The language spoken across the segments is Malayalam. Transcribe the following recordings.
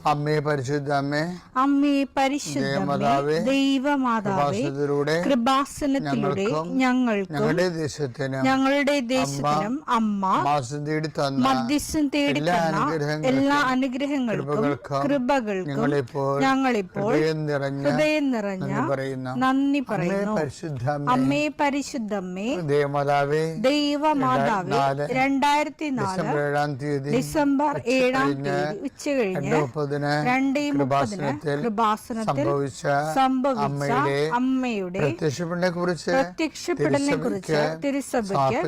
അമ്മേ പരിശുദ്ധ അമ്മേ അമ്മേ പരിശുദ്ധമേ ദേവമാതാവേ, കൃപാസനത്തിലൂടെ ഞങ്ങൾക്ക് ഞങ്ങളുടെ ദേശത്തിന് ഞങ്ങളുടെ ദേശത്തിനും അമ്മ മാസം തേടി തന്ന മധ്യസ്ഥം തേടി എല്ലാ തന്ന എല്ലാ അനുഗ്രഹങ്ങൾക്കും കൃപകൾക്കും ഞങ്ങളിപ്പോൾ ഹൃദയം നിറഞ്ഞ നന്ദി പറയുന്നു. അമ്മേ പരിശുദ്ധമ്മേ ദേവമാതാവേ ദൈവമാതാവേ രണ്ടായിരത്തി നാല് ഡിസംബർ ഏഴാം തീയതി ഡിസംബർ മുപ്പതിന് സംഭവിച്ച അമ്മയുടെ അമ്മയുടെ കുറിച്ച് പ്രത്യക്ഷപ്പെടലിനെ കുറിച്ച് തിരുസഭയ്ക്ക്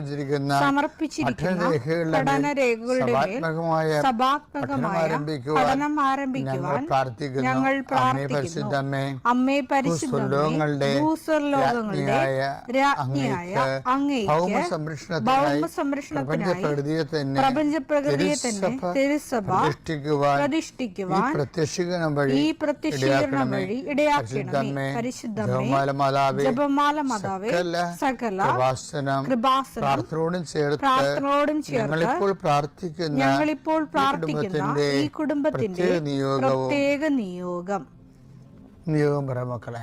സമർപ്പിച്ചിരിക്കുന്ന സഭാത്മകമായ പഠനം ആരംഭിക്കുവാൻ ഞങ്ങൾ പ്രാർത്ഥിക്കുന്നു. അമ്മേ പ്രാർത്ഥിക്കുന്നു. പരിശുദ്ധ അമ്മേ അമ്മേ പരിശുദ്ധമേ ഭൂസ്വർലോകങ്ങളുടെ ഭൂസ്വർലോകങ്ങളുടെ രാജ്ഞിയായ അങ്ങേക്ക് ഭൗമ സംരക്ഷണത്തിനായി പ്രപഞ്ച പ്രകൃതിയെ തന്നെ തിരുസഭ പ്രതിഷ്ഠിക്കുവാൻ ഈ പ്രതിഷ്ഠിക്കുവാൻ പ്രത്യക്ഷീകരണം വഴി ഈ പ്രത്യക്ഷീകരണം വഴി ഇടയാക്കണമേ പരിശുദ്ധമേ ജപമാല മാതാവേ സകല സകല കൃപാസനം കൃപാസനം പ്രാർത്ഥനയോടും ചേർത്ത് പ്രാർത്ഥനയോടും ചേർത്ത് ഞങ്ങളിപ്പോൾ പ്രാർത്ഥിക്കുന്ന ഞങ്ങളിപ്പോൾ പ്രാർത്ഥിക്കുന്ന ഈ കുടുംബത്തിന്റെ പ്രത്യേക നിയോഗം. നിയോഗം പറ മക്കളെ.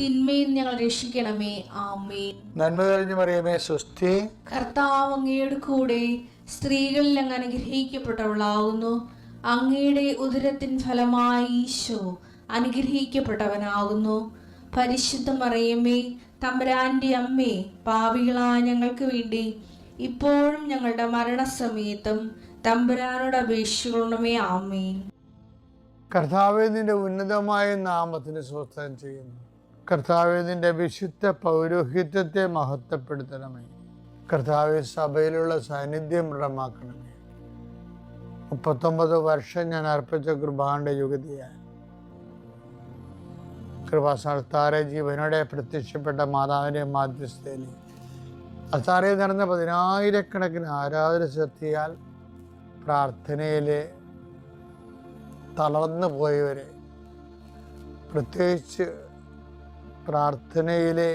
തിന്മയിൽ ഞങ്ങൾ രക്ഷിക്കണമേ. ആമേൻ. നന്മ തെളിഞ്ഞു മറിയമേ സ്വസ്തി. കർത്താവ് അങ്ങയുടെ കൂടെ സ്ത്രീകളിൽ അങ്ങ് അനുഗ്രഹിക്കപ്പെട്ടവളാകുന്നു അങ്ങയുടെ ഉദരത്തിൻ ഫലമായി ഈശോ അനുഗ്രഹിക്കപ്പെട്ടവനാകുന്നു. പരിശുദ്ധ മറിയമ്മേ തമ്പുരാന്റെ അമ്മേ പാപികളായ ഞങ്ങൾക്ക് വേണ്ടി ഇപ്പോഴും ഞങ്ങളുടെ മരണസമയത്തും തമ്പുരാനോട് അപേക്ഷിക്കണമേ. ആമേൻ. കർത്താവെ നിന്റെ ഉന്നതമായ നാമത്തിന് സ്വസ്ഥം ചെയ്യുന്നു. കർത്താവെ നിന്റെ വിശുദ്ധ പൗരോഹിത്യത്തെ മഹത്വപ്പെടുത്തണമേ. കർത്താവ് സഭയിലുള്ള സാന്നിധ്യം ദൃഢമാക്കണമേ. മുപ്പത്തൊമ്പത് വർഷം ഞാൻ അർപ്പിച്ച കൃപാന്റെ യുഗതിയായി കൃപാസ്ഥാനത്താറെ ജീവനോടെ പ്രത്യക്ഷപ്പെട്ട മാതാവിന്റെ മാധ്യസ്ഥയിൽ അത്താറയിൽ നടന്ന പതിനായിരക്കണക്കിന് ആരാധന ശക്തിയാൽ പ്രാർത്ഥനയിൽ തളർന്നു പോയവരെ പ്രത്യേകിച്ച് പ്രാർത്ഥനയിലെ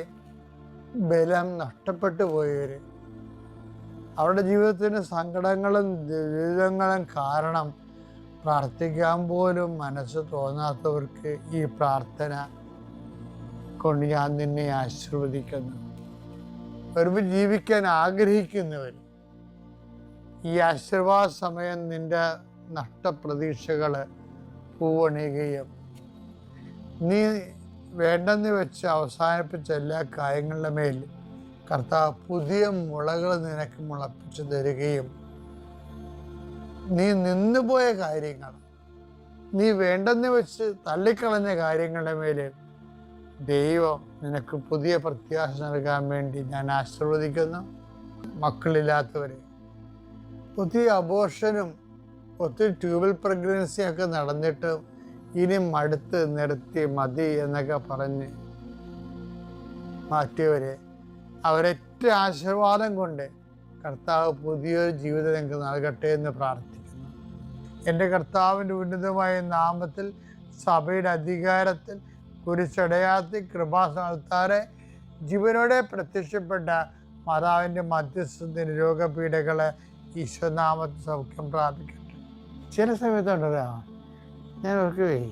ബലം നഷ്ടപ്പെട്ടു പോയവർ അവരുടെ ജീവിതത്തിന് സങ്കടങ്ങളും ദുരിതങ്ങളും കാരണം പ്രാർത്ഥിക്കാൻ പോലും മനസ്സ് തോന്നാത്തവർക്ക് ഈ പ്രാർത്ഥന കൊണ്ട് ഞാൻ നിന്നെ ആശീർവദിക്കുന്നു. ഒരുമിച്ച് ജീവിക്കാൻ ആഗ്രഹിക്കുന്നവർ ഈ ആശീർവാദ സമയം നിന്റെ നഷ്ടപ്രതീക്ഷകൾ പൂവണിയുകയും നീ വേണ്ടെന്ന് വെച്ച് അവസാനിപ്പിച്ച എല്ലാ കാര്യങ്ങളുടെ മേൽ കർത്താവ് പുതിയ മുളകൾ നിനക്ക് മുളപ്പിച്ചു തരികയും നീ നിന്നുപോയ കാര്യങ്ങൾ നീ വേണ്ടെന്ന് വെച്ച് തള്ളിക്കളഞ്ഞ കാര്യങ്ങളുടെ മേൽ ദൈവം നിനക്ക് പുതിയ പ്രത്യാശ നൽകാൻ വേണ്ടി ഞാൻ ആശീർവദിക്കുന്നു. മക്കളില്ലാത്തവരെ പുതിയ അബോർഷനും ഒത്തിരി ട്യൂബൽ പ്രഗ്നൻസിയൊക്കെ നടന്നിട്ട് ഇനി മടുത്ത് നിർത്തി മതി എന്നൊക്കെ പറഞ്ഞ് മാറ്റിയവരെ. അവരൊറ്റ ആശീർവാദം കൊണ്ട് കർത്താവ് പുതിയൊരു ജീവിതം നിങ്ങൾക്ക് നൽകട്ടെ എന്ന് പ്രാർത്ഥിക്കുന്നു. എന്റെ കർത്താവിന്റെ ഉന്നതമായ നാമത്തിൽ സഭയുടെ അധികാരത്തിൽ കുരിശടയാത്തി കൃപാസ്ഥാനത്താറെ ജീവനോടെ പ്രത്യക്ഷപ്പെട്ട മാതാവിന്റെ മധ്യസ്ഥത്തിന് രോഗപീഠകളെ ഈശ്വനാമത്തിൽ സൗഖ്യം പ്രാപിക്കട്ടെ. ചില സമയത്തുണ്ടല്ലോ ഞാൻ ഓർക്കുവേ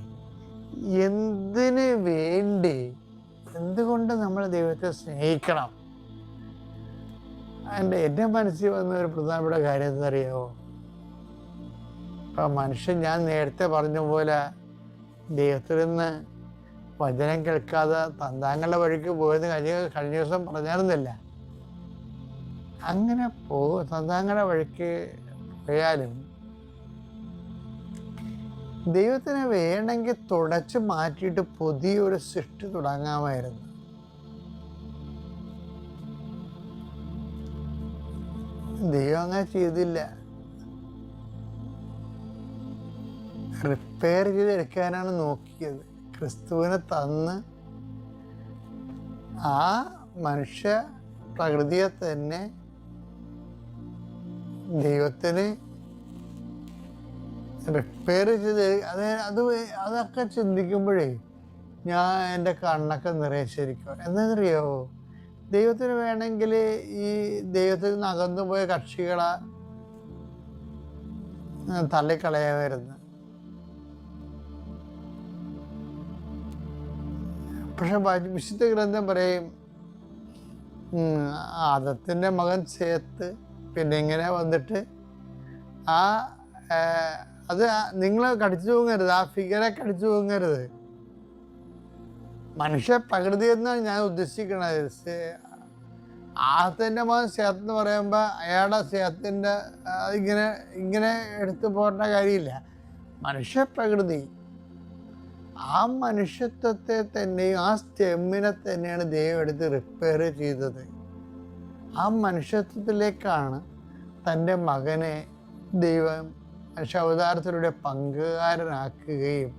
എന്തിനു വേണ്ടി എന്തുകൊണ്ട് നമ്മൾ ദൈവത്തെ സ്നേഹിക്കണം? എന്റെ എന്റെ മനസ്സിൽ വന്ന ഒരു പ്രധാനപ്പെട്ട കാര്യം എന്തറിയാമോ ഇപ്പം മനുഷ്യൻ ഞാൻ നേരത്തെ പറഞ്ഞ പോലെ ദൈവത്തിൽ നിന്ന് വചനം കേൾക്കാതെ തന്താങ്ങളുടെ വഴിക്ക് പോയെന്ന് കഴിഞ്ഞ കഴിഞ്ഞ ദിവസം പറഞ്ഞായിരുന്നില്ല. അങ്ങനെ പോ തന്താങ്ങളുടെ വഴിക്ക് പോയാലും ദൈവത്തിന് വേണമെങ്കിൽ തുടച്ച് മാറ്റിയിട്ട് പുതിയൊരു സൃഷ്ടി തുടങ്ങാമായിരുന്നു. ദൈവം അങ്ങനെ ചെയ്തില്ല. റിപ്പയർ ചെയ്തെടുക്കാനാണ് നോക്കിയത്. ക്രിസ്തുവിനെ തന്ന് ആ മനുഷ്യ പ്രകൃതിയെ തന്നെ ദൈവത്തിന് റിപ്പയർ ചെയ്ത് അത് അത് അതൊക്കെ ചിന്തിക്കുമ്പോഴേ ഞാൻ എന്റെ കണ്ണൊക്കെ നിറയെ ശരിക്കും ദൈവത്തിന് വേണമെങ്കിൽ ഈ ദൈവത്തിൽ നിന്ന് അകന്നു പോയ കക്ഷികളെ തള്ളിക്കളയാമായിരുന്നു. പക്ഷെ വിശുദ്ധ ഗ്രന്ഥം പറയും അതത്തിന്റെ മകൻ ചേത്ത് പിന്നെ ഇങ്ങനെ വന്നിട്ട് ആ, അത് നിങ്ങൾ കടിച്ചു തൂങ്ങരുത്. ആ ഫിഗറെ കടിച്ചു തൂങ്ങരുത്. മനുഷ്യ പ്രകൃതി എന്നാണ് ഞാൻ ഉദ്ദേശിക്കുന്നത് ആഹത്തിന്റെ മോൻ സേത്ത് എന്ന് പറയുമ്പോൾ അയാളുടെ സേത്തിന്റെ ഇങ്ങനെ ഇങ്ങനെ എടുത്തു പോകേണ്ട കാര്യമില്ല. മനുഷ്യ പ്രകൃതി ആ മനുഷ്യത്വത്തെ തന്നെയും ആ സ്റ്റെമ്മിനെ തന്നെയാണ് ദൈവം എടുത്ത് റിപ്പയർ ചെയ്തത്. ആ മനുഷ്യത്വത്തിലേക്കാണ് തന്റെ മകനെ ദൈവം മനുഷ്യ അവതാരത്തിലൂടെ പങ്കുകാരനാക്കുകയും